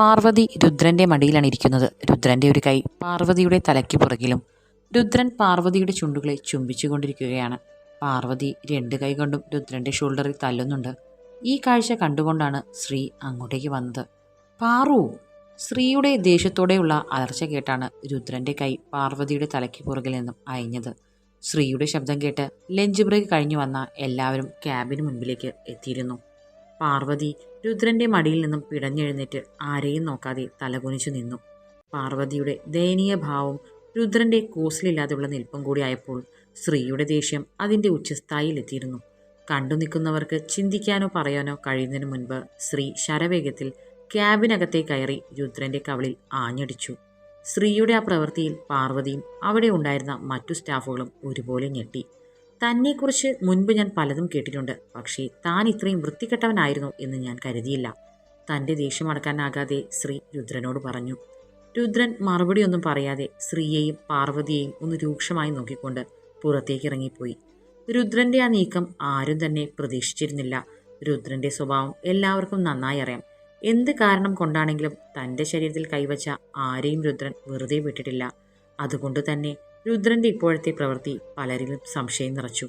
പാർവതി രുദ്രന്റെ മടിയിലാണ് ഇരിക്കുന്നത്. രുദ്രന്റെ ഒരു കൈ പാർവതിയുടെ തലയ്ക്ക് പുറകിലും രുദ്രൻ പാർവതിയുടെ ചുണ്ടുകളെ ചുംബിച്ചുകൊണ്ടിരിക്കുകയാണ്. പാർവതി രണ്ട് കൈ കൊണ്ടും രുദ്രന്റെ ഷോൾഡറിൽ തല്ലുന്നുണ്ട്. ഈ കാഴ്ച കണ്ടുകൊണ്ടാണ് ശ്രീ അങ്ങോട്ടേക്ക് വന്നത്. പാറു ശ്രീയുടെ ദേഷ്യത്തോടെയുള്ള അലർച്ച കേട്ടാണ് രുദ്രന്റെ കൈ പാർവതിയുടെ തലയ്ക്ക് പുറകിൽ നിന്നും അയഞ്ഞത്. ശ്രീയുടെ ശബ്ദം കേട്ട് ലഞ്ച് ബ്രേക്ക് കഴിഞ്ഞു വന്ന എല്ലാവരും ക്യാബിന് മുൻപിലേക്ക് എത്തിയിരുന്നു. പാർവതി രുദ്രന്റെ മടിയിൽ നിന്നും പിടഞ്ഞെഴുന്നേറ്റ് ആരെയും നോക്കാതെ തലകുനിച്ചു നിന്നു. പാർവതിയുടെ ദയനീയ ഭാവം രുദ്രന്റെ കൂസലില്ലാതെയുള്ള നിൽപ്പം കൂടിയായപ്പോൾ സ്ത്രീയുടെ ദേഷ്യം അതിന്റെ ഉച്ചസ്ഥായിയിലെത്തിയിരുന്നു. കണ്ടു നിൽക്കുന്നവർക്ക് ചിന്തിക്കാനോ പറയാനോ കഴിയുന്നതിന് മുൻപ് സ്ത്രീ ശരവേഗത്തിൽ ക്യാബിനകത്തെ കയറി രുദ്രന്റെ കവളിൽ ആഞ്ഞടിച്ചു. സ്ത്രീയുടെ ആ പ്രവൃത്തിയിൽ പാർവതിയും അവിടെ ഉണ്ടായിരുന്ന മറ്റു സ്റ്റാഫുകളും ഒരുപോലെ ഞെട്ടി. തന്നെക്കുറിച്ച് മുൻപ് ഞാൻ പലതും കേട്ടിട്ടുണ്ട്. പക്ഷേ താൻ ഇത്രയും വൃത്തികെട്ടവനായിരുന്നു എന്ന് ഞാൻ കരുതിയില്ല. തന്റെ ദേഷ്യം അടക്കാനാകാതെ ശ്രീ രുദ്രനോട് പറഞ്ഞു രുദ്രൻ മറുപടിയൊന്നും പറയാതെ ശ്രീയെയും പാർവതിയെയും ഒന്ന് രൂക്ഷമായി നോക്കിക്കൊണ്ട് പുറത്തേക്ക് ഇറങ്ങിപ്പോയി രുദ്രന്റെ ആ നീക്കം ആരും തന്നെ പ്രതീക്ഷിച്ചിരുന്നില്ല. രുദ്രന്റെ സ്വഭാവം എല്ലാവർക്കും നന്നായി അറിയാം. എന്ത് കാരണം കൊണ്ടാണെങ്കിലും തന്റെ ശരീരത്തിൽ കൈവച്ച ആരെയും രുദ്രൻ വെറുതെ വിട്ടിട്ടില്ല. അതുകൊണ്ട് തന്നെ രുദ്രന്റെ ഇപ്പോഴത്തെ പ്രവൃത്തി പലരിലും സംശയം നിറച്ചു.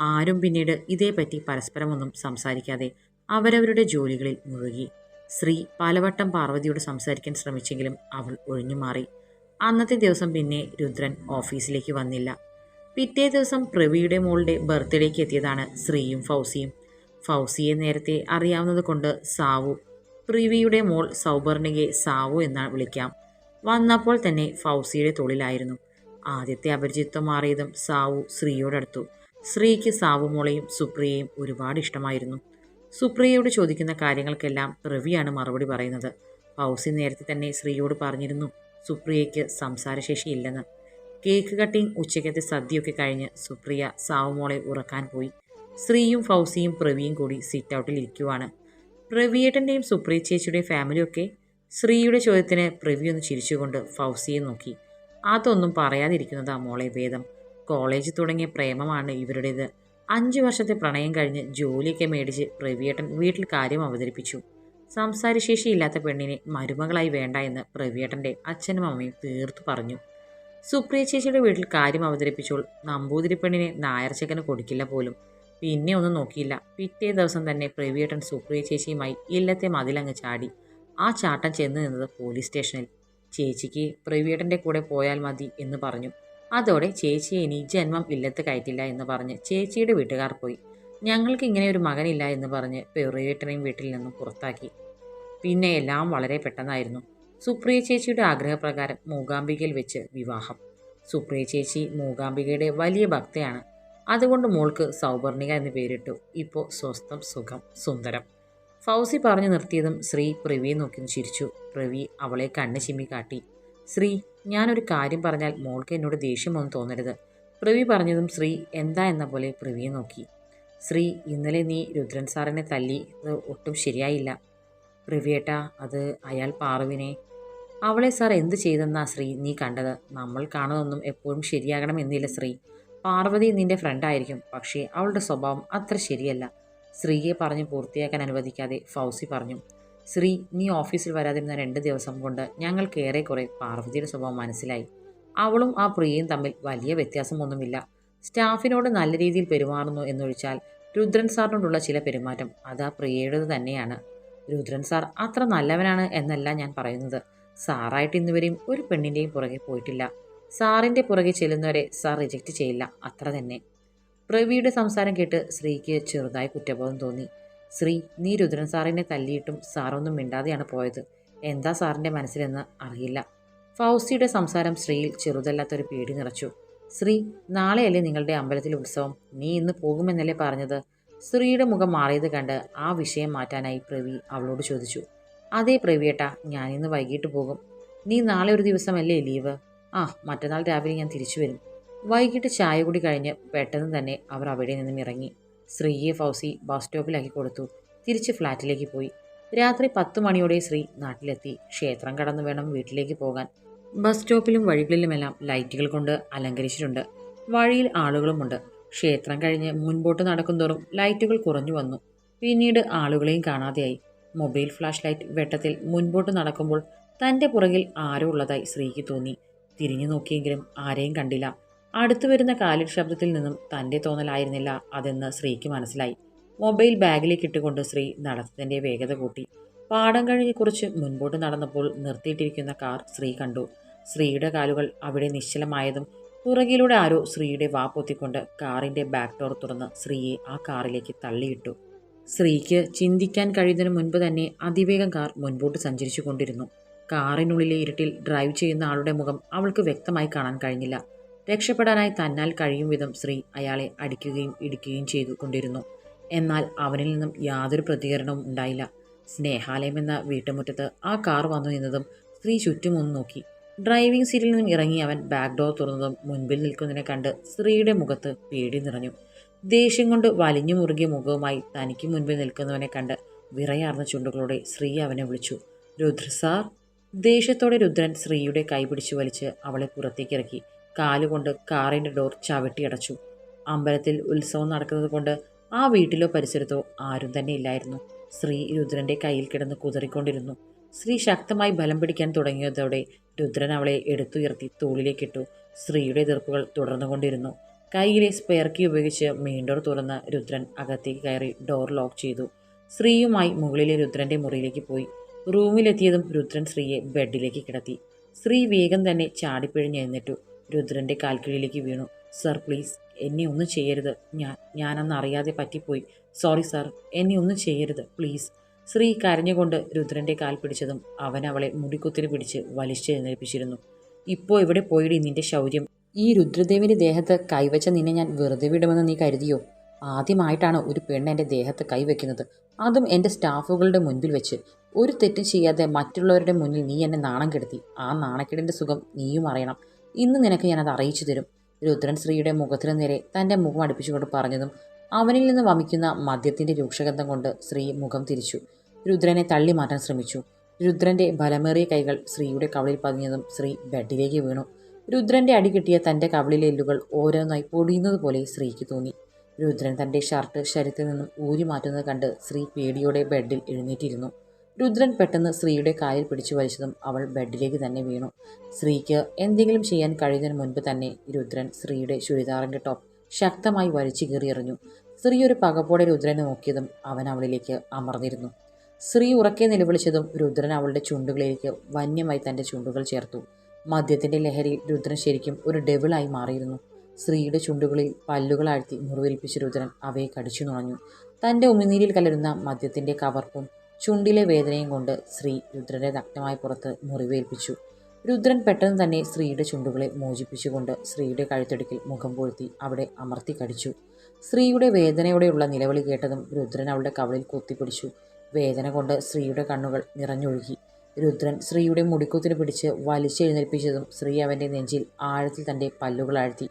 ആരും പിന്നീട് ഇതേപ്പറ്റി പരസ്പരമൊന്നും സംസാരിക്കാതെ അവരവരുടെ ജോലികളിൽ മുഴുകി. ശ്രീ പലവട്ടം പാർവതിയോട് സംസാരിക്കാൻ ശ്രമിച്ചെങ്കിലും അവൾ ഒഴിഞ്ഞുമാറി. അന്നത്തെ ദിവസം പിന്നെ രുദ്രൻ ഓഫീസിലേക്ക് വന്നില്ല. പിറ്റേ ദിവസം പ്രവിയുടെ മോളുടെ ബർത്ത്ഡേക്ക് എത്തിയതാണ് ശ്രീയും ഫൗസിയും. ഫൗസിയെ നേരത്തെ അറിയാവുന്നത് കൊണ്ട് സാവു പ്രിവിയുടെ മോൾ സൗബർണികെ സാവു എന്നാണ് വിളിക്കാം. വന്നപ്പോൾ തന്നെ ഫൗസിയുടെ തൊഴിലായിരുന്നു ആദ്യത്തെ അപരിചിത്വം മാറിയതും സാവു ശ്രീയോടടുത്തു. ശ്രീക്ക് സാവു മോളെയും സുപ്രിയയും ഒരുപാട് ഇഷ്ടമായിരുന്നു. സുപ്രിയയോട് ചോദിക്കുന്ന കാര്യങ്ങൾക്കെല്ലാം റവിയാണ് മറുപടി പറയുന്നത്. പൗസി നേരത്തെ തന്നെ ശ്രീയോട് പറഞ്ഞിരുന്നു സുപ്രിയയ്ക്ക് സംസാരശേഷി ഇല്ലെന്ന്. കേക്ക് കട്ടിങ് ഉച്ചയ്ക്കത്തെ സദ്യയൊക്കെ കഴിഞ്ഞ് സുപ്രിയ സാവുമോളെ ഉറക്കാൻ പോയി. ശ്രീയും ഫൗസിയും പ്രവിയും കൂടി സിറ്റ് ഔട്ടിൽ ഇരിക്കുവാണ്. പ്രവിയേട്ടന്റെയും സുപ്രിയ ചേച്ചിയുടെയും ഫാമിലിയൊക്കെ ശ്രീയുടെ ചോദ്യത്തിന് പ്രവി ഒന്ന് ചിരിച്ചുകൊണ്ട് ഫൗസിയെ നോക്കി. അതൊന്നും പറയാതിരിക്കുന്നതാ മോളെ ഭേദം കോളേജ് തുടങ്ങിയ പ്രേമമാണ് ഇവരുടേത്. അഞ്ചു വർഷത്തെ പ്രണയം കഴിഞ്ഞ് ജോലിയൊക്കെ മേടിച്ച് പ്രവിയേട്ടൻ വീട്ടിൽ കാര്യം അവതരിപ്പിച്ചു. സംസാരശേഷിയില്ലാത്ത പെണ്ണിനെ മരുമകളായി വേണ്ട എന്ന് പ്രവിയേട്ടന്റെ അച്ഛനും അമ്മയും തീർത്തു പറഞ്ഞു. സുപ്രിയ ചേച്ചിയുടെ വീട്ടിൽ കാര്യം അവതരിപ്പിച്ചോൾ നമ്പൂതിരി പെണ്ണിനെ നായർ ചെക്കന് കൊടുക്കില്ല പോലും. പിന്നെ ഒന്നും നോക്കിയില്ല. പിറ്റേ ദിവസം തന്നെ പ്രവിയേട്ടൻ സുപ്രിയ ചേച്ചിയുമായി ഇല്ലത്തെ മതിലങ്ങ് ചാടി. ആ ചാട്ടം ചെന്ന് നിന്നത് പോലീസ് സ്റ്റേഷനിൽ. ചേച്ചിക്ക് പ്രവീടന്റെ കൂടെ പോയാൽ മതി എന്ന് പറഞ്ഞു. അതോടെ ചേച്ചിയെ ഇനി ജന്മം ഇല്ലത്ത് കയറ്റില്ല എന്ന് പറഞ്ഞ് ചേച്ചിയുടെ വീട്ടുകാർ പോയി. ഞങ്ങൾക്ക് ഇങ്ങനെ ഒരു മകനില്ല എന്ന് പറഞ്ഞ് പ്രവിയേട്ടനെയും വീട്ടിൽ നിന്നും പുറത്താക്കി. പിന്നെ എല്ലാം വളരെ പെട്ടെന്നായിരുന്നു. സുപ്രിയ ചേച്ചിയുടെ ആഗ്രഹപ്രകാരം മൂകാംബികയിൽ വെച്ച് വിവാഹം. സുപ്രിയ ചേച്ചി മൂകാംബികയുടെ വലിയ ഭക്തയാണ്. അതുകൊണ്ട് മോൾക്ക് സൗവർണിക എന്ന് പേരിട്ടു. ഇപ്പോൾ സ്വസ്ഥം സുഖം സുന്ദരം. ഫൗസി പറഞ്ഞു നിർത്തിയതും ശ്രീ പ്രവിയെ നോക്കി ചിരിച്ചു. പ്രവി അവളെ കണ്ണ് ചിമ്മി കാട്ടി. ശ്രീ ഞാനൊരു കാര്യം പറഞ്ഞാൽ മോൾക്ക് എന്നോട് ദേഷ്യമൊന്നും തോന്നരുത്. പ്രവി പറഞ്ഞതും ശ്രീ എന്താ എന്ന പോലെ പ്രവിയെ നോക്കി. ശ്രീ ഇന്നലെ നീ രുദ്രൻ സാറിനെ തല്ലി അത് ഒട്ടും ശരിയായില്ല. പ്രവിയേട്ടാ അത് അയാൾ പാറുവിനെ. അവളെ സാർ എന്ത് ചെയ്തെന്നാ ശ്രീ നീ കണ്ടത്? നമ്മൾ കാണുന്നതൊന്നും എപ്പോഴും ശരിയാകണമെന്നില്ല ശ്രീ. പാർവതി നിന്റെ ഫ്രണ്ടായിരിക്കും പക്ഷേ അവളുടെ സ്വഭാവം അത്ര ശരിയല്ല. ശ്രീയെ പറഞ്ഞ് പൂർത്തിയാക്കാൻ അനുവദിക്കാതെ ഫൗസി പറഞ്ഞു ശ്രീ നീ ഓഫീസിൽ വരാതിരുന്ന രണ്ട് ദിവസം കൊണ്ട് ഞങ്ങൾക്ക് ഏറെക്കുറെ പാർവതിയുടെ സ്വഭാവം മനസ്സിലായി. അവളും ആ പ്രിയയും തമ്മിൽ വലിയ വ്യത്യാസമൊന്നുമില്ല. സ്റ്റാഫിനോട് നല്ല രീതിയിൽ പെരുമാറുന്നു എന്നൊഴിച്ചാൽ രുദ്രൻ സാറിനോടുള്ള ചില പെരുമാറ്റം അത് ആ പ്രിയയുടേത് തന്നെയാണ്. രുദ്രൻ സാർ അത്ര നല്ലവനാണ് എന്നല്ല ഞാൻ പറയുന്നത്. സാറായിട്ട് ഇന്നുവരെയും ഒരു പെണ്ണിന്റെയും പുറകെ പോയിട്ടില്ല. സാറിന്റെ പുറകെ ചെല്ലുന്നവരെ സാർ റിജക്റ്റ് ചെയ്യില്ല. അത്ര തന്നെ. പ്രവിയുടെ സംസാരം കേട്ട് ശ്രീക്ക് ചെറുതായി കുറ്റബോധം തോന്നി. ശ്രീ നീ രുദ്രൻ സാറിനെ തല്ലിയിട്ടും സാറൊന്നും മിണ്ടാതെയാണ് പോയത്. എന്താ സാറിന്റെ മനസ്സിലെന്ന് അറിയില്ല. ഫൗസിയുടെ സംസാരം ശ്രീയിൽ ചെറുതല്ലാത്തൊരു പേടി നിറച്ചു. ശ്രീ നാളെയല്ലേ നിങ്ങളുടെ അമ്പലത്തിൽ ഉത്സവം? നീ ഇന്ന് പോകുമെന്നല്ലേ പറഞ്ഞത്? ശ്രീയുടെ മുഖം മാറിയത് കണ്ട് ആ വിഷയം മാറ്റാനായി പ്രവി അവളോട് ചോദിച്ചു. അതേ പ്രവിയേട്ടാ ഞാനിന്ന് വൈകിട്ട് പോകും. നീ നാളെ ഒരു ദിവസമല്ലേ ലീവ്? ആ മറ്റന്നാൾ രാവിലെ ഞാൻ തിരിച്ചു വരും. വൈകിട്ട് ചായ കൂടി കഴിഞ്ഞ് പെട്ടെന്ന് തന്നെ അവർ അവിടെ നിന്നും ഇറങ്ങി. ശ്രീയെ ഫൗസി ബസ് സ്റ്റോപ്പിലാക്കി കൊടുത്തു. തിരിച്ച് ഫ്ലാറ്റിലേക്ക് പോയി. രാത്രി പത്ത് മണിയോടെ ശ്രീ നാട്ടിലെത്തി. ക്ഷേത്രം കടന്നു വേണം വീട്ടിലേക്ക് പോകാൻ. ബസ് സ്റ്റോപ്പിലും വഴികളിലുമെല്ലാം ലൈറ്റുകൾ കൊണ്ട് അലങ്കരിച്ചിട്ടുണ്ട്. വഴിയിൽ ആളുകളുമുണ്ട് ക്ഷേത്രം കഴിഞ്ഞ് മുൻപോട്ട് നടക്കുന്തോറും ലൈറ്റുകൾ കുറഞ്ഞു വന്നു. പിന്നീട് ആളുകളെയും കാണാതെയായി. മൊബൈൽ ഫ്ലാഷ് ലൈറ്റ് വെട്ടത്തിൽ മുൻപോട്ട് നടക്കുമ്പോൾ തന്റെ പുറകിൽ ആരോ ഉള്ളതായി ശ്രീക്ക് തോന്നി. തിരിഞ്ഞു നോക്കിയെങ്കിലും ആരെയും കണ്ടില്ല. അടുത്തു വരുന്ന കാലിൽ ശബ്ദത്തിൽ നിന്നും തന്റെ തോന്നലായിരുന്നില്ല. അതെന്ന് ശ്രീക്ക് മനസ്സിലായി. മൊബൈൽ ബാഗിലേക്ക് ഇട്ടുകൊണ്ട് ശ്രീ നടത്തത്തിന്റെ വേഗത കൂട്ടി. പാടം കഴിഞ്ഞ് കുറച്ച് മുൻപോട്ട് നടന്നപ്പോൾ നിർത്തിയിട്ടിരിക്കുന്ന കാർ ശ്രീ കണ്ടു. ശ്രീയുടെ കാലുകൾ അവിടെ നിശ്ചലമായതും പുറകിലൂടെ ആരോ ശ്രീയുടെ വാ പൊത്തിക്കൊണ്ട് കാറിന്റെ ബാക്ക് ഡോർ തുറന്ന് ശ്രീയെ ആ കാറിലേക്ക് തള്ളിയിട്ടു. ശ്രീക്ക് ചിന്തിക്കാൻ കഴിയുന്നതിന് മുൻപ് തന്നെ അതിവേഗം കാർ മുൻപോട്ട് സഞ്ചരിച്ചു കൊണ്ടിരുന്നു. കാറിനുള്ളിലെ ഇരുട്ടിൽ ഡ്രൈവ് ചെയ്യുന്ന ആളുടെ മുഖം അവൾക്ക് വ്യക്തമായി കാണാൻ കഴിഞ്ഞില്ല. രക്ഷപ്പെടാനായി തന്നാൽ കഴിയും വിധം ശ്രീ അയാളെ അടിക്കുകയും ഇടിക്കുകയും ചെയ്തു കൊണ്ടിരുന്നു. എന്നാൽ അവനിൽ നിന്നും യാതൊരു പ്രതികരണവും ഉണ്ടായില്ല. സ്നേഹാലയം എന്ന വീട്ടുമുറ്റത്ത് ആ കാർ വന്നു നിന്നതും സ്ത്രീ ചുറ്റുമൊന്ന് നോക്കി. ഡ്രൈവിംഗ് സീറ്റിൽ നിന്നും ഇറങ്ങി അവൻ ബാക്ക് ഡോർ തുറന്നതും മുൻപിൽ നിൽക്കുന്നതിനെ കണ്ട് സ്ത്രീയുടെ മുഖത്ത് പേടി നിറഞ്ഞു. ദേഷ്യം കൊണ്ട് വലിഞ്ഞു മുറുകിയ മുഖവുമായി തനിക്ക് മുൻപിൽ നിൽക്കുന്നവനെ കണ്ട് വിറയാർന്ന ചുണ്ടുകളോടെ ശ്രീ അവനെ വിളിച്ചു. രുദ്ര സാർ? ദേഷ്യത്തോടെ രുദ്രൻ ശ്രീയുടെ കൈ പിടിച്ചു വലിച്ച് അവളെ പുറത്തേക്കിറക്കി കാലുകൊണ്ട് കാറിന്റെ ഡോർ ചവിട്ടിയടച്ചു. അമ്പലത്തിൽ ഉത്സവം നടക്കുന്നത് കൊണ്ട് ആ വീട്ടിലോ പരിസരത്തോ ആരും തന്നെ ഇല്ലായിരുന്നു. ശ്രീ രുദ്രന്റെ കയ്യിൽ കിടന്ന് കുതറിക്കൊണ്ടിരുന്നു. ശ്രീ ശക്തമായി ബലം പിടിക്കാൻ തുടങ്ങിയതോടെ രുദ്രൻ അവളെ എടുത്തുയർത്തി തോളിലേക്കിട്ടു. ശ്രീയുടെ എതിർപ്പുകൾ തുടർന്നുകൊണ്ടിരുന്നു. കയ്യിലെ സ്പെയർ കീ ഉപയോഗിച്ച് മെയിൻ ഡോർ തുറന്ന് രുദ്രൻ അകത്തേക്ക് കയറി ഡോർ ലോക്ക് ചെയ്തു. സ്ത്രീയുമായി മുകളിലെ രുദ്രന്റെ മുറിയിലേക്ക് പോയി. റൂമിലെത്തിയതും രുദ്രൻ ശ്രീയെ ബെഡിലേക്ക് കിടത്തി. ശ്രീ വേഗം തന്നെ ചാടിപ്പിഴഞ്ഞ് എഴുന്നേറ്റു രുദ്രന്റെ കാൽക്കീഴിലേക്ക് വീണു. സർ പ്ലീസ് എന്നെ ഒന്നും ചെയ്യരുത്. ഞാൻ ഞാനന്ന് അറിയാതെ പറ്റിപ്പോയി. സോറി സാർ എന്നെ ഒന്നും ചെയ്യരുത് പ്ലീസ്. ശ്രീ കരഞ്ഞുകൊണ്ട് രുദ്രന്റെ കാൽ പിടിച്ചതും അവൻ അവളെ മുടിക്കുത്തിന് പിടിച്ച് വലിച്ചെഴുന്നേൽപ്പിച്ചിരുന്നു ഇപ്പോൾ എവിടെ പോയിടി നിന്റെ ശൗര്യം? ഈ രുദ്രദേവിന്റെ ദേഹത്ത് കൈവച്ച നിന്നെ ഞാൻ വെറുതെ വിടുമെന്ന് നീ കരുതിയോ? ആദ്യമായിട്ടാണ് ഒരു പെണ്ണ് എന്റെ ദേഹത്ത് കൈവയ്ക്കുന്നത്. അതും എന്റെ സ്റ്റാഫുകളുടെ മുൻപിൽ വെച്ച്. ഒരു തെറ്റും ചെയ്യാതെ മറ്റുള്ളവരുടെ മുന്നിൽ നീ എന്നെ നാണം കെടുത്തി. ആ നാണക്കേടിന്റെ സുഖം നീയും അറിയണം. ഇന്ന് നിനക്ക് ഞാനത് അറിയിച്ചു തരും. രുദ്രൻ ശ്രീയുടെ മുഖത്തിനു നേരെ തന്റെ മുഖം അടുപ്പിച്ചുകൊണ്ട് പറഞ്ഞതും അവനിൽ നിന്ന് വമിക്കുന്ന മദ്യത്തിന്റെ രൂക്ഷഗന്ധം കൊണ്ട് ശ്രീ മുഖം തിരിച്ചു. രുദ്രനെ തള്ളി മാറ്റാൻ ശ്രമിച്ചു. രുദ്രന്റെ ബലമേറിയ കൈകൾ ശ്രീയുടെ കവളിൽ പതിഞ്ഞതും ശ്രീ ബെഡിലേക്ക് വീണു. രുദ്രന്റെ അടി കിട്ടിയ തന്റെ കവളിലെ എല്ലുകൾ ഓരോന്നായി പൊടിയുന്നത് പോലെ ശ്രീക്ക് തോന്നി. രുദ്രൻ തന്റെ ഷർട്ട് ശരീരത്തിൽ നിന്നും ഊരി മാറ്റുന്നത് കണ്ട് ശ്രീ പേടിയോടെ ബെഡിൽ എഴുന്നേറ്റിരുന്നു. രുദ്രൻ പെട്ടെന്ന് സ്ത്രീയുടെ കാലിൽ പിടിച്ചു വലിച്ചതും അവൾ ബെഡിലേക്ക് തന്നെ വീണു. സ്ത്രീക്ക് എന്തെങ്കിലും ചെയ്യാൻ കഴിയുന്നതിന് മുൻപ് തന്നെ രുദ്രൻ സ്ത്രീയുടെ ചുരിദാറിന്റെ ടോപ്പ് ശക്തമായി വലിച്ചു കീറിയെറിഞ്ഞു സ്ത്രീ ഒരു പകപ്പോടെ രുദ്രനെ നോക്കിയതും അവൻ അവളിലേക്ക് അമർന്നിരുന്നു. സ്ത്രീ ഉറക്കെ നിലവിളിച്ചതും രുദ്രൻ അവളുടെ ചുണ്ടുകളിലേക്ക് വന്യമായി തന്റെ ചുണ്ടുകൾ ചേർത്തു. മദ്യത്തിന്റെ ലഹരിയിൽ രുദ്രൻ ശരിക്കും ഒരു ഡെവിളായി മാറിയിരുന്നു. സ്ത്രീയുടെ ചുണ്ടുകളിൽ പല്ലുകൾ ആഴ്ത്തി മുറിവേൽപ്പിച്ച രുദ്രൻ അവയെ കടിച്ചു നുണഞ്ഞു. തന്റെ ഉമിനീരിൽ കലരുന്ന മദ്യത്തിന്റെ കവർപ്പും ചുണ്ടിലെ വേദനയും കൊണ്ട് ശ്രീ രുദ്രനെ നഗ്നമായി പുറത്ത് മുറിവേൽപ്പിച്ചു. രുദ്രൻ പെട്ടെന്ന് തന്നെ സ്ത്രീയുടെ ചുണ്ടുകളെ മോചിപ്പിച്ചുകൊണ്ട് സ്ത്രീയുടെ കഴുത്തടുക്കിൽ മുഖം പൊഴുത്തി അവിടെ അമർത്തി കടിച്ചു. സ്ത്രീയുടെ വേദനയോടെയുള്ള നിലവിളി കേട്ടതും രുദ്രൻ അവളുടെ കവളിൽ കുത്തിപ്പിടിച്ചു. വേദന കൊണ്ട് സ്ത്രീയുടെ കണ്ണുകൾ നിറഞ്ഞൊഴുകി. രുദ്രൻ സ്ത്രീയുടെ മുടിക്കുത്തിന് പിടിച്ച് വലിച്ചെഴുന്നേൽപ്പിച്ചതും സ്ത്രീ അവന്റെ നെഞ്ചിൽ ആഴത്തിൽ തന്റെ പല്ലുകൾ ആഴ്ത്തി.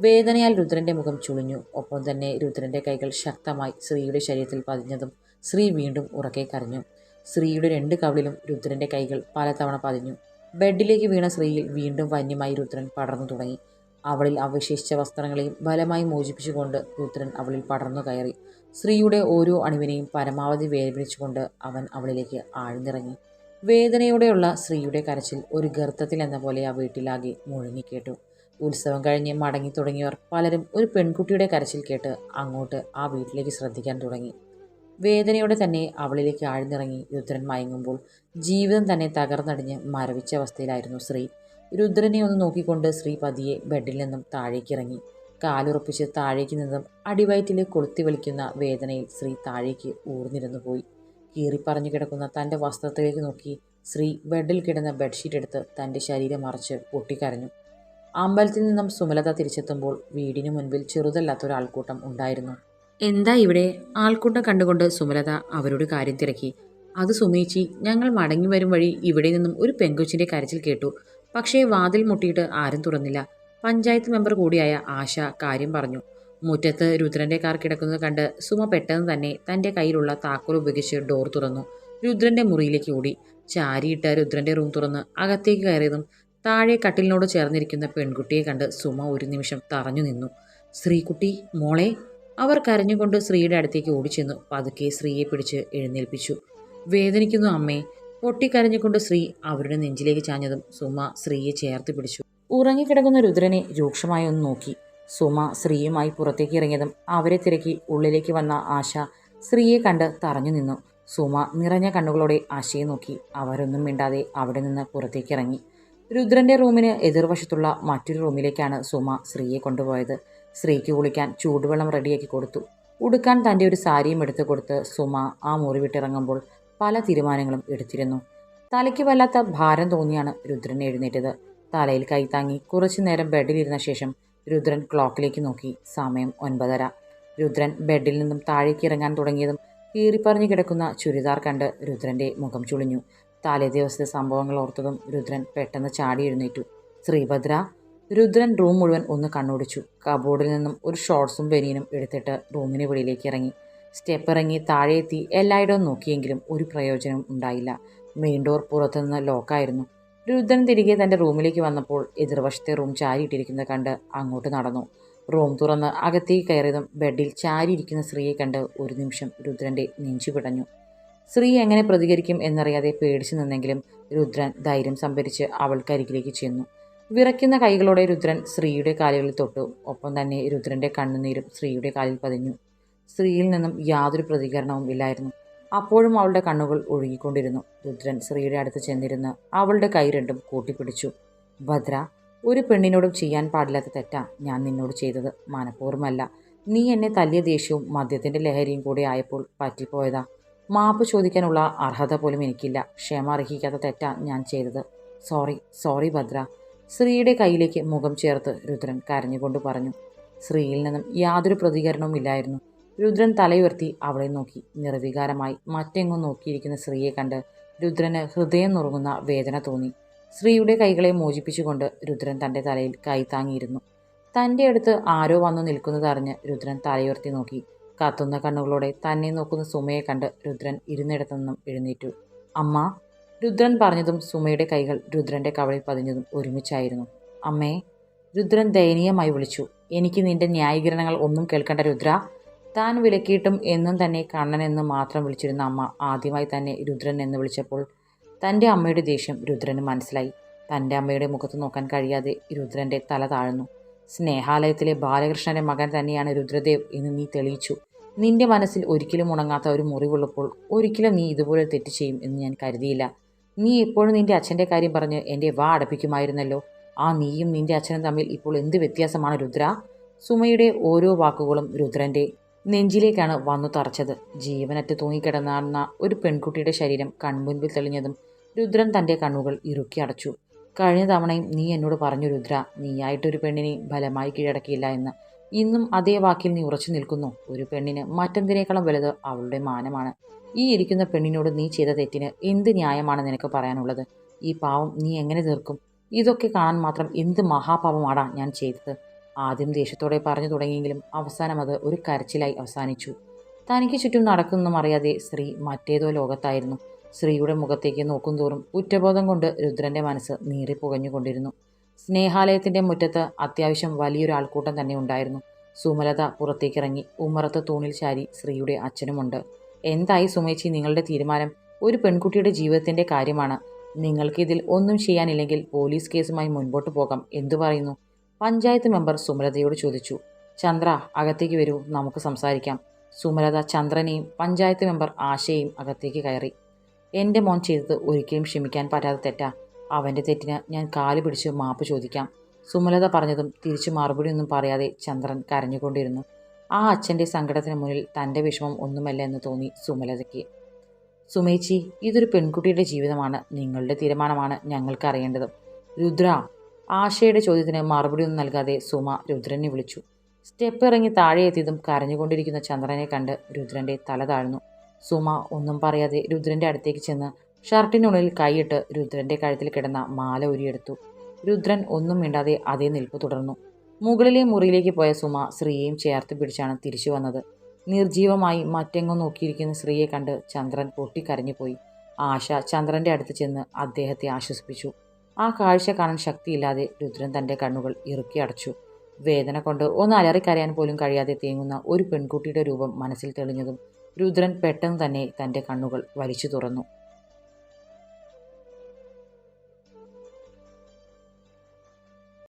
വേദനയാൽ രുദ്രന്റെ മുഖം ചുളിഞ്ഞു. ഒപ്പം തന്നെ രുദ്രന്റെ കൈകൾ ശക്തമായി സ്ത്രീയുടെ ശരീരത്തിൽ പതിഞ്ഞതും സ്ത്രീ വീണ്ടും ഉറക്കെ കരഞ്ഞു. സ്ത്രീയുടെ രണ്ട് കവിളിലും രുദ്രന്റെ കൈകൾ പലതവണ പതിഞ്ഞു. ബെഡിലേക്ക് വീണ സ്ത്രീയിൽ വീണ്ടും വന്യമായി രുദ്രൻ പടർന്നു തുടങ്ങി. അവളിൽ അവശേഷിച്ച വസ്ത്രങ്ങളെയും ബലമായി മോചിപ്പിച്ചുകൊണ്ട് രുദ്രൻ അവളിൽ പടർന്നു കയറി. സ്ത്രീയുടെ ഓരോ അണിവിനെയും പരമാവധി വേദനിച്ചുകൊണ്ട് അവൻ അവളിലേക്ക് ആഴ്ന്നിറങ്ങി. വേദനയോടെയുള്ള സ്ത്രീയുടെ കരച്ചിൽ ഒരു ഗർത്തത്തിൽ എന്ന പോലെ ആ വീട്ടിലാകെ മുഴങ്ങിക്കേട്ടു ഉത്സവം കഴിഞ്ഞ് മടങ്ങി തുടങ്ങിയവർ പലരും ഒരു പെൺകുട്ടിയുടെ കരച്ചിൽ കേട്ട് അങ്ങോട്ട് ആ വീട്ടിലേക്ക് ശ്രദ്ധിക്കാൻ തുടങ്ങി. വേദനയോടെ തന്നെ അവളിലേക്ക് ആഴ്ന്നിറങ്ങി രുദ്രൻ മയങ്ങുമ്പോൾ ജീവിതം തന്നെ തകർന്നടിഞ്ഞ് മരവിച്ച അവസ്ഥയിലായിരുന്നു ശ്രീ. രുദ്രനെ ഒന്ന് നോക്കിക്കൊണ്ട് ശ്രീ പതിയെ ബെഡിൽ നിന്നും താഴേക്കിറങ്ങി. കാലുറപ്പിച്ച് താഴേക്ക് നിന്നും അടിവയറ്റിൽ കൊളുത്തി വലിക്കുന്ന വേദനയിൽ ശ്രീ താഴേക്ക് ഊർന്നിരുന്നു പോയി. കീറിപ്പറഞ്ഞു കിടക്കുന്ന തന്റെ വസ്ത്രത്തിലേക്ക് നോക്കി ശ്രീ ബെഡിൽ കിടന്ന ബെഡ്ഷീറ്റ് എടുത്ത് തന്റെ ശരീരം മറച്ച് പൊട്ടിക്കരഞ്ഞു. അമ്പലത്തിൽ നിന്നും സുമലത തിരിച്ചെത്തുമ്പോൾ വീടിനു മുൻപിൽ ചെറുതല്ലാത്തൊരാൾക്കൂട്ടം ഉണ്ടായിരുന്നു. എന്താ ഇവിടെ? ആൾക്കൂട്ടം കണ്ടുകൊണ്ട് സുമലത അവരോട് കാര്യം തിരക്കി. അത് സുമേച്ചി ഞങ്ങൾ മടങ്ങി വരും വഴി ഇവിടെ നിന്നും ഒരു പെങ്കൊച്ചിന്റെ കരച്ചിൽ കേട്ടു. പക്ഷേ വാതിൽ മുട്ടിയിട്ട് ആരും തുറന്നില്ല. പഞ്ചായത്ത് മെമ്പർ കൂടിയായ ആശ കാര്യം പറഞ്ഞു. മുറ്റത്ത് രുദ്രന്റെ കാർ കിടക്കുന്നത് കണ്ട് സുമ പെട്ടെന്ന് തന്നെ തന്റെ കയ്യിലുള്ള താക്കോൽ ഉപയോഗിച്ച് ഡോർ തുറന്നു. രുദ്രന്റെ മുറിയിലേക്ക് ഓടി. ചാരിയിട്ട് രുദ്രന്റെ റൂം തുറന്ന് അകത്തേക്ക് കയറിയതും താഴെ കട്ടിലിനോട് ചേർന്നിരിക്കുന്ന പെൺകുട്ടിയെ കണ്ട് സുമ ഒരു നിമിഷം തറഞ്ഞു നിന്നു. ശ്രീകുട്ടി മോളെ. അവർ കരഞ്ഞുകൊണ്ട് ശ്രീയുടെ അടുത്തേക്ക് ഓടിച്ചെന്നു. പതുക്കെ ശ്രീയെ പിടിച്ച് എഴുന്നേൽപ്പിച്ചു. വേദനിക്കുന്നു അമ്മേ. പൊട്ടിക്കരഞ്ഞുകൊണ്ട് ശ്രീ അവരുടെ നെഞ്ചിലേക്ക് ചാഞ്ഞതും സുമ ശ്രീയെ ചേർത്ത് പിടിച്ചു. ഉറങ്ങിക്കിടക്കുന്ന രുദ്രനെ രൂക്ഷമായി ഒന്ന് നോക്കി. സുമ ശ്രീയുമായി പുറത്തേക്ക് ഇറങ്ങിയതും അവരെ തിരക്കി ഉള്ളിലേക്ക് വന്ന ആശ ശ്രീയെ കണ്ട് തറഞ്ഞു നിന്നു. സുമ നിറഞ്ഞ കണ്ണുകളോടെ ആശയെ നോക്കി. അവരൊന്നും മിണ്ടാതെ അവിടെ നിന്ന് പുറത്തേക്ക് രുദ്രന്റെ റൂമിന് എതിർവശത്തുള്ള മറ്റൊരു റൂമിലേക്കാണ് സുമ ശ്രീയെ കൊണ്ടുപോയത്. ശ്രീക്ക് കുളിക്കാൻ ചൂടുവെള്ളം റെഡിയാക്കി കൊടുത്തു. ഉടുക്കാൻ തന്റെ ഒരു സാരിയും എടുത്തു കൊടുത്ത് സുമ ആ മുറി വിട്ടിറങ്ങുമ്പോൾ പല തീരുമാനങ്ങളും എടുത്തിരുന്നു. തലയ്ക്ക് വല്ലാത്ത ഭാരം തോന്നിയാണ് രുദ്രൻ എഴുന്നേറ്റത്. തലയിൽ കൈത്താങ്ങി കുറച്ചു നേരം ബെഡിലിരുന്ന ശേഷം രുദ്രൻ ക്ലോക്കിലേക്ക് നോക്കി. സമയം ഒൻപതര. രുദ്രൻ ബെഡിൽ നിന്നും താഴേക്ക് ഇറങ്ങാൻ തുടങ്ങിയതും കീറിപ്പറഞ്ഞു കിടക്കുന്ന ചുരിദാർ കണ്ട് രുദ്രന്റെ മുഖം ചുളിഞ്ഞു. തലേ ദിവസത്തെ സംഭവങ്ങൾ ഓർത്തതും രുദ്രൻ പെട്ടെന്ന് ചാടി എഴുന്നേറ്റു. ശ്രീഭദ്ര രുദ്രൻ റൂം മുഴുവൻ ഒന്ന് കണ്ണോടിച്ചു. കബോർഡിൽ നിന്നും ഒരു ഷോർട്സും ബനിയനും എടുത്തിട്ട് റൂമിന് വെളിയിലേക്ക് ഇറങ്ങി. സ്റ്റെപ്പ് ഇറങ്ങി താഴെ എത്തി എല്ലായിടവും നോക്കിയെങ്കിലും ഒരു പ്രയോജനം ഉണ്ടായില്ല. മെയിൻ ഡോർ പുറത്തുനിന്ന് ലോക്കായിരുന്നു രുദ്രൻ തിരികെ തന്റെ റൂമിലേക്ക് വന്നപ്പോൾ എതിർവശത്തെ റൂം ചാരിയിട്ടിരിക്കുന്നത് കണ്ട് അങ്ങോട്ട് നടന്നു. റൂം തുറന്ന് അകത്തേക്ക് കയറിയതും ബെഡിൽ ചാരിയിരിക്കുന്ന സ്ത്രീയെ കണ്ട് ഒരു നിമിഷം രുദ്രന്റെ നെഞ്ചു പിടഞ്ഞു. സ്ത്രീ എങ്ങനെ പ്രതികരിക്കും എന്നറിയാതെ പേടിച്ചു നിന്നെങ്കിലും രുദ്രൻ ധൈര്യം സംഭരിച്ച് അവൾക്കരികിലേക്ക് ചെന്നു. വിറയ്ക്കുന്ന കൈകളോടെ രുദ്രൻ സ്ത്രീയുടെ കാലുകളിൽ തൊട്ടു. ഒപ്പം തന്നെ രുദ്രന്റെ കണ്ണുനീരും സ്ത്രീയുടെ കാലിൽ പതിഞ്ഞു. സ്ത്രീയിൽ നിന്നും യാതൊരു പ്രതികരണവും ഇല്ലായിരുന്നു. അപ്പോഴും അവളുടെ കണ്ണുകൾ ഒഴുകിക്കൊണ്ടിരുന്നു. രുദ്രൻ സ്ത്രീയുടെ അടുത്ത് ചെന്നിരുന്ന് അവളുടെ കൈ രണ്ടും കൂട്ടിപ്പിടിച്ചു. ഭദ്ര ഒരു പെണ്ണിനോടും ചെയ്യാൻ പാടില്ലാത്ത തെറ്റാ ഞാൻ നിന്നോട് ചെയ്തത്. മനഃപൂർവമല്ല. നീ എന്നെ തല്ലിയ ദേഷ്യവും മദ്യത്തിന്റെ ലഹരിയും കൂടി ആയപ്പോൾ പറ്റിപ്പോയതാ. മാപ്പ് ചോദിക്കാനുള്ള അർഹത പോലും എനിക്കില്ല. ക്ഷമ അർഹിക്കാത്ത തെറ്റാ ഞാൻ ചെയ്തത്. Sorry sorry Bhadra. ശ്രീയുടെ കയ്യിലേക്ക് മുഖം ചേർത്ത് രുദ്രൻ കരഞ്ഞുകൊണ്ട് പറഞ്ഞു. ശ്രീയിൽ നിന്നും യാതൊരു പ്രതികരണവും ഇല്ലായിരുന്നു. രുദ്രൻ തലയുയർത്തി അവളെ നോക്കി. നിർവികാരമായി മറ്റെങ്ങും നോക്കിയിരിക്കുന്ന ശ്രീയെ കണ്ട് രുദ്രന് ഹൃദയം നുറുങ്ങുന്ന വേദന തോന്നി. ശ്രീയുടെ കൈകളെ മോചിപ്പിച്ചുകൊണ്ട് രുദ്രൻ തന്റെ തലയിൽ കൈ താങ്ങിയിരുന്നു. തന്റെ അടുത്ത് ആരോ വന്നു നിൽക്കുന്നതറിഞ്ഞ് രുദ്രൻ തലയുയർത്തി നോക്കി. കത്തുന്ന കണ്ണുകളോടെ തന്നെ നോക്കുന്ന സുമയെ കണ്ട് രുദ്രൻ ഇരുന്നിടത്തു നിന്നും എഴുന്നേറ്റു. അമ്മ രുദ്രൻ പറഞ്ഞതും സുമയുടെ കൈകൾ രുദ്രന്റെ കവളിൽ പതിഞ്ഞതും ഒരുമിച്ചായിരുന്നു. അമ്മേ രുദ്രൻ ദയനീയമായി വിളിച്ചു. എനിക്ക് നിന്റെ ന്യായീകരണങ്ങൾ ഒന്നും കേൾക്കേണ്ട രുദ്ര. താൻ വിലക്കിയിട്ടും എന്നും തന്നെ കണ്ണൻ എന്ന് മാത്രം വിളിച്ചിരുന്ന അമ്മ ആദ്യമായി തന്നെ രുദ്രൻ എന്ന് വിളിച്ചപ്പോൾ തന്റെ അമ്മയുടെ ദേഷ്യം രുദ്രന് മനസ്സിലായി. തന്റെ അമ്മയുടെ മുഖത്ത് നോക്കാൻ കഴിയാതെ രുദ്രന്റെ തല താഴ്ന്നു. സ്നേഹാലയത്തിലെ ബാലകൃഷ്ണന്റെ മകൻ തന്നെയാണ് രുദ്രദേവ് എന്ന് നീ തെളിയിച്ചു. നിന്റെ മനസ്സിൽ ഒരിക്കലും ഉണങ്ങാത്ത ഒരു മുറിവുള്ളപ്പോൾ ഒരിക്കലും നീ ഇതുപോലെ തെറ്റ് ചെയ്യും എന്ന് ഞാൻ കരുതിയില്ല. നീ എപ്പോഴും നിന്റെ അച്ഛന്റെ കാര്യം പറഞ്ഞ് എന്റെ വാ അടപ്പിക്കുമായിരുന്നല്ലോ. ആ നീയും നിന്റെ അച്ഛനും തമ്മിൽ ഇപ്പോൾ എന്ത് വ്യത്യാസമാണ് രുദ്ര? സുമയുടെ ഓരോ വാക്കുകളും രുദ്രന്റെ നെഞ്ചിലേക്കാണ് വന്നു തറച്ചത്. ജീവനറ്റ് തൂങ്ങിക്കിടന്നാടുന്ന ഒരു പെൺകുട്ടിയുടെ ശരീരം കൺമുൻപിൽ തെളിഞ്ഞതും രുദ്രൻ തന്റെ കണ്ണുകൾ ഇറുക്കി അടച്ചു. കഴിഞ്ഞ തവണയും നീ എന്നോട് പറഞ്ഞു രുദ്ര നീയായിട്ടൊരു പെണ്ണിനെ ബലമായി കീഴടക്കിയില്ല എന്ന്. ഇന്നും അതേ വാക്കിൽ നീ ഉറച്ചു നിൽക്കുന്നു. ഒരു പെണ്ണിന് മറ്റെന്തിനേക്കാളും വലുത് അവളുടെ മാനമാണ്. ഈ ഇരിക്കുന്ന പെണ്ണിനോട് നീ ചെയ്ത തെറ്റിന് എന്ത് ന്യായമാണ് നിനക്ക് പറയാനുള്ളത്? ഈ പാവം നീ എങ്ങനെ തീർക്കും? ഇതൊക്കെ കാണാൻ മാത്രം എന്ത് മഹാപാപമാടാ ഞാൻ ചെയ്തത്? ആദ്യം ദേഷ്യത്തോടെ പറഞ്ഞു തുടങ്ങിയെങ്കിലും അവസാനം അത് ഒരു കരച്ചിലായി അവസാനിച്ചു. തനിക്ക് ചുറ്റും നടക്കുന്നതും അറിയാതെ സ്ത്രീ മറ്റേതോ ലോകത്തായിരുന്നു. സ്ത്രീയുടെ മുഖത്തേക്ക് നോക്കുന്തോറും കുറ്റബോധം കൊണ്ട് രുദ്രന്റെ മനസ്സ് നീറിപ്പുകഞ്ഞുകൊണ്ടിരുന്നു. സ്നേഹാലയത്തിന്റെ മുറ്റത്ത് അത്യാവശ്യം വലിയൊരു ആൾക്കൂട്ടം തന്നെ ഉണ്ടായിരുന്നു. സുമലത പുറത്തേക്കിറങ്ങി ഉമ്മറത്ത് തൂണിൽ ചാരി ശ്രീയുടെ അച്ഛനുമുണ്ട്. എന്തായി സുമേച്ചി നിങ്ങളുടെ തീരുമാനം? ഒരു പെൺകുട്ടിയുടെ ജീവിതത്തിന്റെ കാര്യമാണ്. നിങ്ങൾക്കിതിൽ ഒന്നും ചെയ്യാനില്ലെങ്കിൽ പോലീസ് കേസുമായി മുൻപോട്ട് പോകാം. എന്തു പറയുന്നു? പഞ്ചായത്ത് മെമ്പർ സുമലതയോട് ചോദിച്ചു. ചന്ദ്ര അകത്തേക്ക് വരൂ. നമുക്ക് സംസാരിക്കാം. സുമലത ചന്ദ്രനെയും പഞ്ചായത്ത് മെമ്പർ ആശയെയും അകത്തേക്ക് കയറി. എന്റെ മോൻ ചെയ്തത് ഒരിക്കലും ക്ഷമിക്കാൻ പറ്റാതെ തെറ്റാ. അവന്റെ തെറ്റിന് ഞാൻ കാൽ പിടിച്ച് മാപ്പ് ചോദിക്കാം. സുമലത പറഞ്ഞതും തിരിച്ചു മറുപടിയൊന്നും പറയാതെ ചന്ദ്രൻ കരഞ്ഞുകൊണ്ടിരുന്നു. ആ അച്ഛന്റെ സങ്കടത്തിന് മുന്നിൽ തന്റെ വിഷമം ഒന്നുമല്ല എന്ന് തോന്നി സുമലതയ്ക്ക്. സുമേച്ചി ഇതൊരു പെൺകുട്ടിയുടെ ജീവിതമാണ്. നിങ്ങളുടെ തീരുമാനമാണ് ഞങ്ങൾക്ക് അറിയേണ്ടത്. രുദ്ര ആശയുടെ ചോദ്യത്തിന് മറുപടിയൊന്നും നൽകാതെ സുമ രുദ്രനെ വിളിച്ചു. സ്റ്റെപ്പ് ഇറങ്ങി താഴെ എത്തിയതും കരഞ്ഞുകൊണ്ടിരിക്കുന്ന ചന്ദ്രനെ കണ്ട് രുദ്രന്റെ തല താഴ്ന്നു. സുമ ഒന്നും പറയാതെ രുദ്രന്റെ അടുത്തേക്ക് ചെന്ന് ഷർട്ടിനുള്ളിൽ കൈയിട്ട് രുദ്രന്റെ കഴുത്തിൽ കിടന്ന മാല ഉരിയെടുത്തു. രുദ്രൻ ഒന്നും മിണ്ടാതെ അതേ നിൽപ്പ് തുടർന്നു. മുകളിലെ മുറിയിലേക്ക് പോയ സുമ ശ്രീയെയും ചേർത്ത് പിടിച്ചാണ് തിരിച്ചു വന്നത്. നിർജീവമായി മറ്റെങ്ങും നോക്കിയിരിക്കുന്ന ശ്രീയെ കണ്ട് ചന്ദ്രൻ പൊട്ടിക്കരഞ്ഞുപോയി. ആശ ചന്ദ്രന്റെ അടുത്ത് ചെന്ന് അദ്ദേഹത്തെ ആശ്വസിപ്പിച്ചു. ആ കാഴ്ച കാണാൻ ശക്തിയില്ലാതെ രുദ്രൻ തന്റെ കണ്ണുകൾ ഇറുക്കി അടച്ചു. വേദന കൊണ്ട് ഒന്ന് അലറിക്കരയാൻ പോലും കഴിയാതെ തേങ്ങുന്ന ഒരു പെൺകുട്ടിയുടെ രൂപം മനസ്സിൽ തെളിഞ്ഞതും രുദ്രൻ പെട്ടെന്ന് തന്നെ തന്റെ കണ്ണുകൾ വലിച്ചു തുറന്നു.